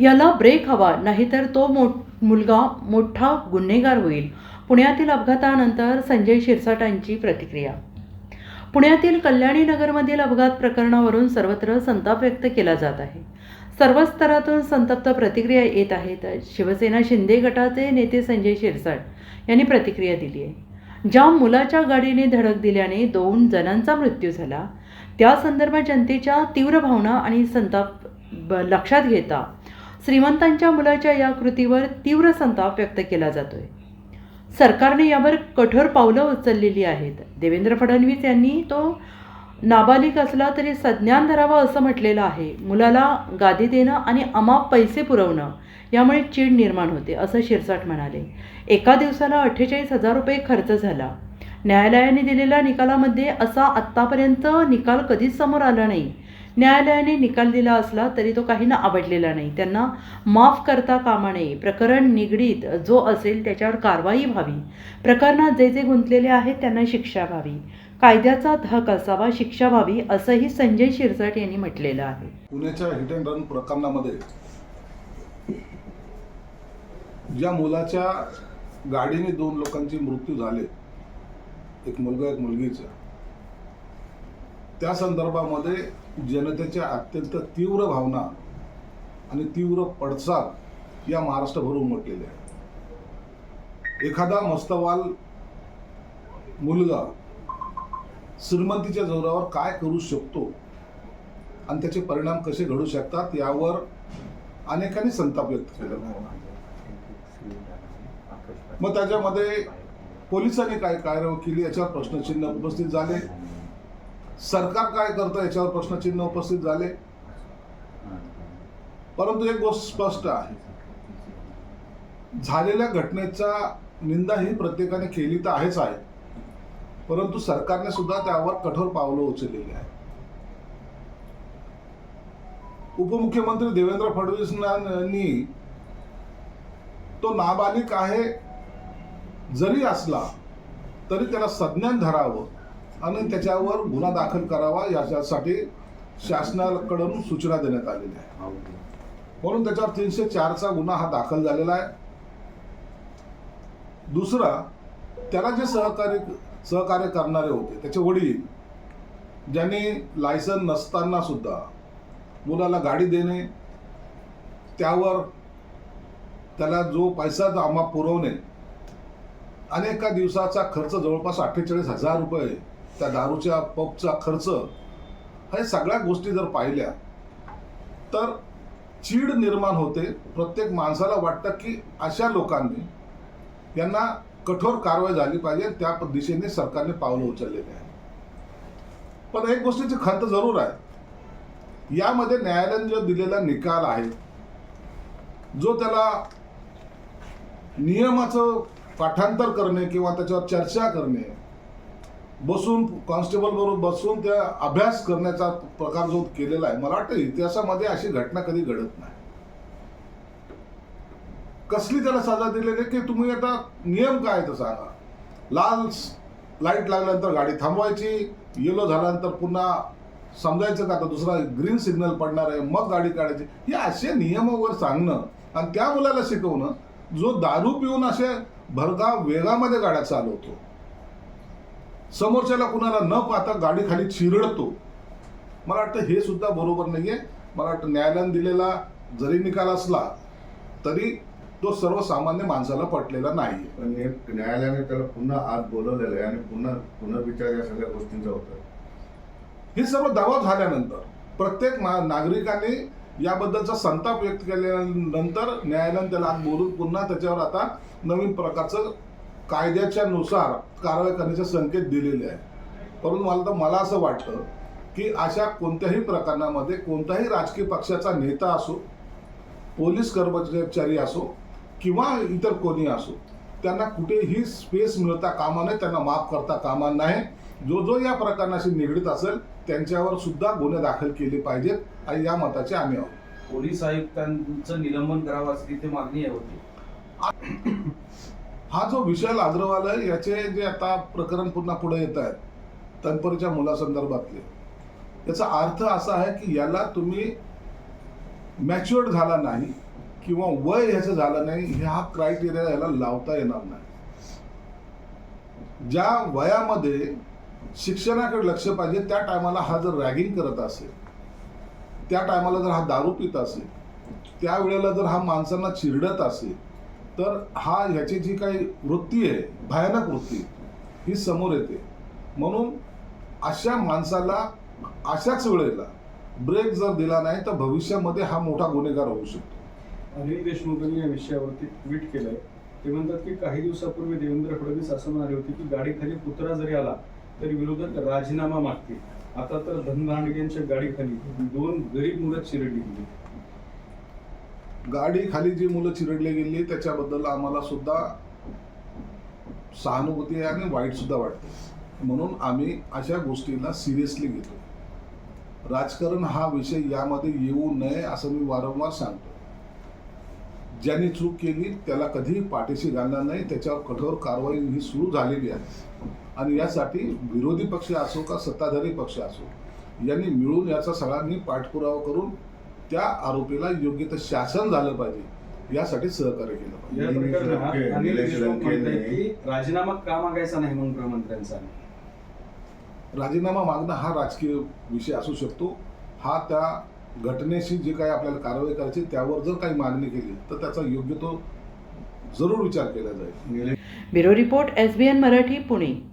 याला ब्रेक हवा नाहीतर तो मो मुलगा मोठा गुन्हेगार होईल. पुण्यातील अपघातानंतर संजय शिरसाटांची प्रतिक्रिया. पुण्यातील कल्याणी नगरमधील अपघात प्रकरणावरून सर्वत्र संताप व्यक्त केला जात आहे. सर्व स्तरातून संतप्त प्रतिक्रिया येत आहेत. शिवसेना शिंदे गटाचे नेते संजय शिरसाट यांनी प्रतिक्रिया दिली आहे. ज्या मुलाच्या गाडीने धडक दिल्याने दोन जणांचा मृत्यू झाला. त्या संदर्भात जनतेच्या तीव्र भावना आणि संताप ब- लक्षात घेता श्रीमंतांच्या मुलाच्या या कृतीवर तीव्र संताप व्यक्त केला जातोय. सरकारने यावर कठोर पावलं उचललेली आहेत. देवेंद्र फडणवीस यांनी तो नाबालिक असला तरी संज्ञान धरावं असं म्हटलेलं आहे. मुलाला गादी देणं आणि अमाप पैसे पुरवणं यामुळे चीड निर्माण होते असं शिरसाट म्हणाले. एका दिवसाला अठ्ठेचाळीस हजार रुपये खर्च झाला. न्यायालयाने दिलेल्या निकालामध्ये असा आत्तापर्यंत निकाल कधीच समोर आला नाही. न्यायालयाने निकाल दिला असला तरी तो काहींना आवडलेला नाही. त्यांना माफ करता कामा नये. प्रकरण निगडीत जो असेल त्याच्यावर कारवाई व्हावी. प्रकरणात जे जे गुंतलेले आहेत त्यांना शिक्षा व्हावी. कायद्याचा धक असावा शिक्षा व्हावी असंही संजय शिरसाट यांनी म्हटलेलं आहे. पुण्याच्या हिट अँड रन प्रकरणामध्ये ज्या मुलाच्या गाडीने दोन लोकांचे मृत्यू झाले एक मुलगा एक मुलगीचा. त्या संदर्भामध्ये जनतेच्या अत्यंत तीव्र भावना आणि तीव्र पडसाद या महाराष्ट्रभर उमटलेले आहेत. एखादा मस्तवाल मुलगा श्रीमंतीच्या जोरावर काय करू शकतो आणि त्याचे परिणाम कसे घडू शकतात यावर अनेकांनी संताप व्यक्त केला. मग त्याच्यामध्ये पोलिसांनी काय कार्यवाही केली? याच्यावर प्रश्नचिन्ह उपस्थित झाले. सरकार काय करतं याच्यावर प्रश्नचिन्ह उपस्थित झाले. परंतु एक गोष्ट स्पष्ट आहे. झालेल्या घटनेचा निंदा ही प्रत्येकाने केली तर आहेच आहे. परंतु सरकारने सुद्धा त्यावर कठोर पावलं उचललेली आहे उपमुख्यमंत्री देवेंद्र फडणवीसांनी तो नाबालिक आहे जरी असला तरी त्याला संज्ञान धरावं. आणि त्याच्यावर गुन्हा दाखल करावा याच्यासाठी शासनाकडून सूचना देण्यात आलेल्या आहे. म्हणून त्याच्यावर तीनशे चारचा गुन्हा हा दाखल झालेला आहे. दुसरा त्याला जे सहकार्य सहकार्य करणारे होते त्याचे वडील ज्यांनी लायसन नसताना सुद्धा मुलाला गाडी देणे त्यावर त्याला जो पैसा जमा पुरवणे एका दिवसाचा खर्च जवळपास अठ्ठेचाळीस हजार रुपये त्या दारूच्या पबचा खर्च हे सगळ्या गोष्टी जर पाहिल्या तर चीड निर्माण होते. प्रत्येक माणसाला वाटतं की अशा लोकांनी यांना कठोर कारवाई झाली पाहिजे त्या दिशेने सरकारने पावलं उचललेली आहे पण एक गोष्टीची खंत जरूर आहे. यामध्ये न्यायालयाने जो दिलेला निकाल आहे जो त्याला नियमाचं पाठांतर करणे किंवा त्याच्यावर चर्चा करणे बसून कॉन्स्टेबल बरोबर बसून त्या अभ्यास करण्याचा प्रकार जो केलेला आहे मला वाटतं इतिहासामध्ये अशी घटना कधी घडत नाही. कसली त्याला सजा दिलेली आहे की तुम्ही आता नियम काय आहे तर सांगा. लाल लाइट लागल्यानंतर गाडी थांबवायची येलो झाल्यानंतर पुन्हा समजायचं का आता दुसरा ग्रीन सिग्नल पडणार आहे मग गाडी काढायची? हे असे नियमावर सांगणं आणि त्या मुलाला शिकवणं जो दारू पिऊन असे भरगाव वेगामध्ये गाड्या चालवतो. समोरच्याला कुणाला न पाहता गाडी खाली चिरडतो. मला वाटतं हे सुद्धा बरोबर नाहीये. मला वाटतं न्यायालयाने दिलेला जरी निकाल असला तरी तो सर्वसामान्य माणसाला पटलेला नाही पण न्या- न्यायालयाने त्याला पुन्हा आत बोलवलेलं आहे आणि पुन्हा पुनर्विचार या सगळ्या गोष्टींचा होतोय. हे सर्व दबाव झाल्यानंतर प्रत्येक मा- नागरिकाने याबद्दलचा संताप व्यक्त केल्यानंतर न्यायालयाने त्याला आत बोलून पुन्हा त्याच्यावर आता नवीन प्रकारचं कायद्याच्या नुसार कारवाई करण्याचे संकेत दिलेले आहे परंतु मला तर मला असं वाटतं की अशा कोणत्याही प्रकरणामध्ये कोणताही राजकीय पक्षाचा नेता असो पोलीस कर्मचारी असो किंवा इतर कोणी असो त्यांना कुठेही स्पेस मिळता कामा नये त्यांना माफ करता कामा नाही जो जो या प्रकरणाशी निगडीत असेल त्यांच्यावर सुद्धा गुन्हे दाखल केले पाहिजेत आणि या मताचे आम्ही आहोत. पोलीस आयुक्तांचं निलंबन करावं अशी तिथे मागणी आहे होती. हा जो विशाल अग्रवाल आहे याचे जे आता प्रकरण पुन्हा पुढे येत आहेत तनपरीच्या मुलासंदर्भातले याचा अर्थ असा आहे की याला तुम्ही मॅच्युअर्ड झाला नाही किंवा वय ह्याचं झालं नाही हे हा क्रायटेरिया याला लावता येणार नाही. ज्या वयामध्ये शिक्षणाकडे लक्ष पाहिजे त्या टायमाला हा जर रॅगिंग करत असेल त्या टायमाला जर हा दारू पित असेल त्यावेळेला जर हा माणसांना चिरडत असेल तर हा ह्याची जी काही वृत्ती आहे भयानक वृत्ती ही समोर येते. म्हणून अशा माणसाला अशाच वेळेला ब्रेक जर दिला नाही तर भविष्यामध्ये हा मोठा गुन्हेगार होऊ शकतो. अनिल देशमुखांनी या विषयावरती ट्विट केलंय. ते म्हणतात की काही दिवसापूर्वी देवेंद्र फडणवीस असं म्हणाले होते की गाडीखाली कुत्रा जरी आला तरी विरोधक राजीनामा मागतील. आता तर धनदांडग्यांच्या गाडीखाली दोन गरीब मुलं चिरडली गेली. गाडी खाली जी मुलं चिरडली गेली त्याच्याबद्दल आम्हाला सुद्धा सहानुभूती आहे आणि वाईट सुद्धा वाटते. म्हणून आम्ही अशा गोष्टीला सिरियसली घेतो. राजकारण हा विषय यामध्ये येऊ नये असं मी वारंवार सांगतो. ज्यांनी चूक केली त्याला कधीही पाठीशी घालणार नाही त्याच्यावर कठोर कारवाई ही सुरू झालेली आहे. आणि यासाठी विरोधी पक्ष असो का सत्ताधारी पक्ष असो यांनी मिळून याचा सगळ्यांनी पाठपुरावा करून त्या आरोपीला योग्य ते शासन झालं पाहिजे यासाठी सहकार्य केलं पाहिजे. या निलेश प्रकरणात लंके- अनिल निलेश देशमुख लंके म्हणतायत ने- की राजीनामा का मागायचा नाही म्हणून गृहमंत्र्यांचा राजीनामा मागणं हा राजकीय विषय असू शकतो. हा त्या घटनेशी जे काही आपल्याला कारवाई करायची त्यावर जर काही मागणी केली तर त्याचा योग्य तो जरूर विचार केला जाईल. Bureau report S B N Marathi Pune.